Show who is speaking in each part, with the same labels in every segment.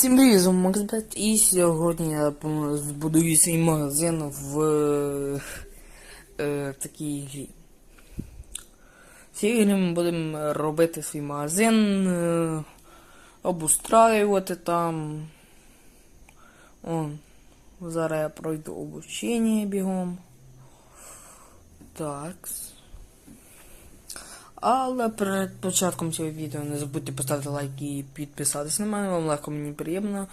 Speaker 1: Всім привіт, Максбет, і сьогодні я збудую свій магазин в е, такій грі. В цій грі ми будемо робити свій магазин, е, обустраювати там. О, зараз я пройду обучення бігом. Такс. Але перед початком цього відео не забудьте поставити лайк і підписатись на мене, вам легко мені приємно.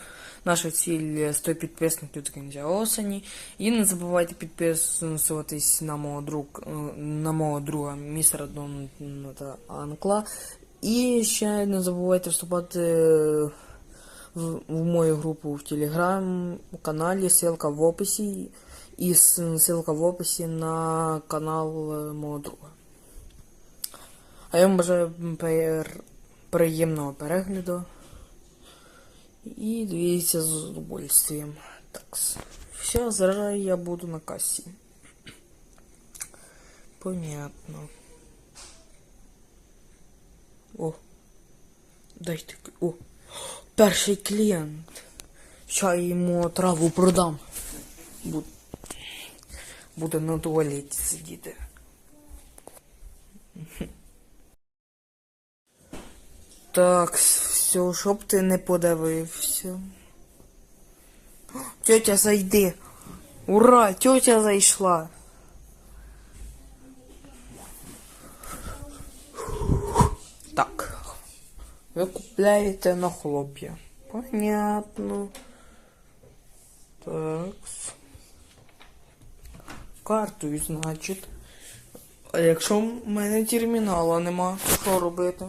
Speaker 1: Наша ціль 100 підписників до кінця осені. І не забувайте підписуватись на мого друг, е, на мого друга містера Доната Анкла. І ще не забувайте вступати в, в мою групу в телеграм-каналі, ссылка в описі. І ссылка в описі на канал мого друга. А я вам бажаю приємного перегляду. І дивіться з удовольствием. Так. Все, зараз я буду на касі. Понятно. О. Дайте. О. Перший клієнт. Ща я йому траву продам. Бу- Буде на туалеті сидіти. Так, все, щоб ти не подивився. О, Тьотя, зайди. Ура, тьотя зайшла. Так. Ви купляєте на хлоп'я. Понятно. Так. Картою, значить. А якщо в мене термінала нема, що робити?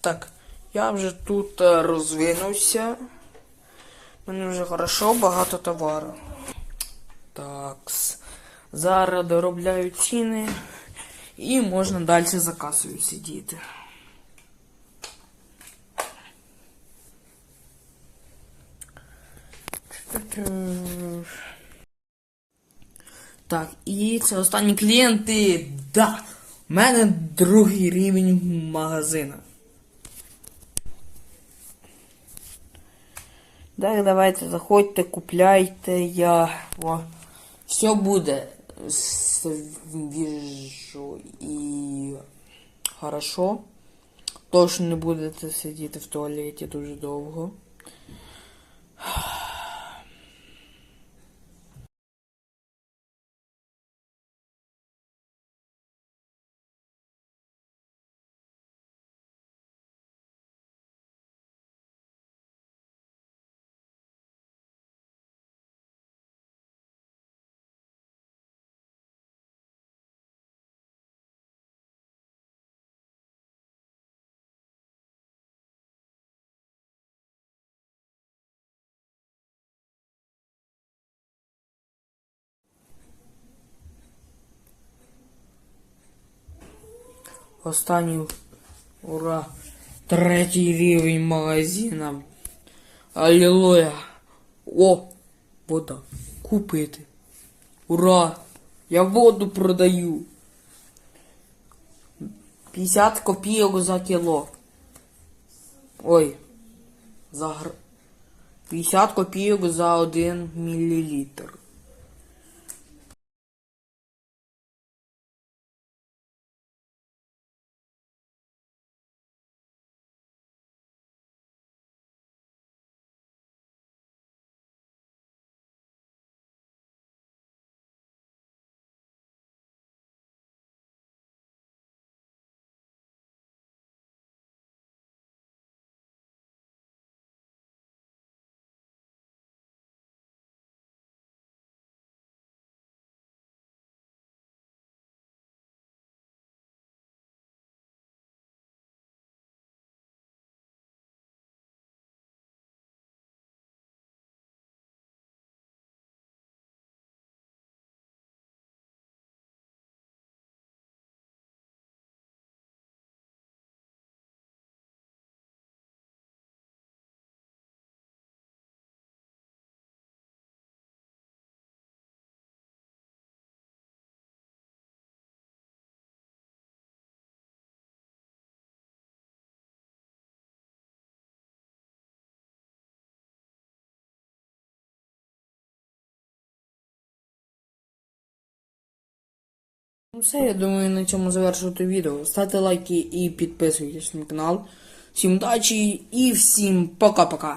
Speaker 1: Так, я вже тут е, розвинувся. У мене вже хорошо, багато товару. Так. Зараз доробляю ціни. І можна далі за касою сидіти. Так, і це останні клієнти. Да! У мене другий рівень магазина. Так, давайте, заходьте, купляйте, я. О, все буде свіжо і хорошо. Точно не будете сидіти в туалеті дуже довго. Останній. Ура! Третій рівень магазина. Аллилуйя! О! Вода. Купити. Ура! Я воду продаю. 50 копійок за кіло. Ой. За гр... 50 копійок за 1 мілілітр. Ну все, я думаю, на цьому завершувати відео. Ставте лайки і підписуйтесь на канал. Всім удачі і всім пока-пока.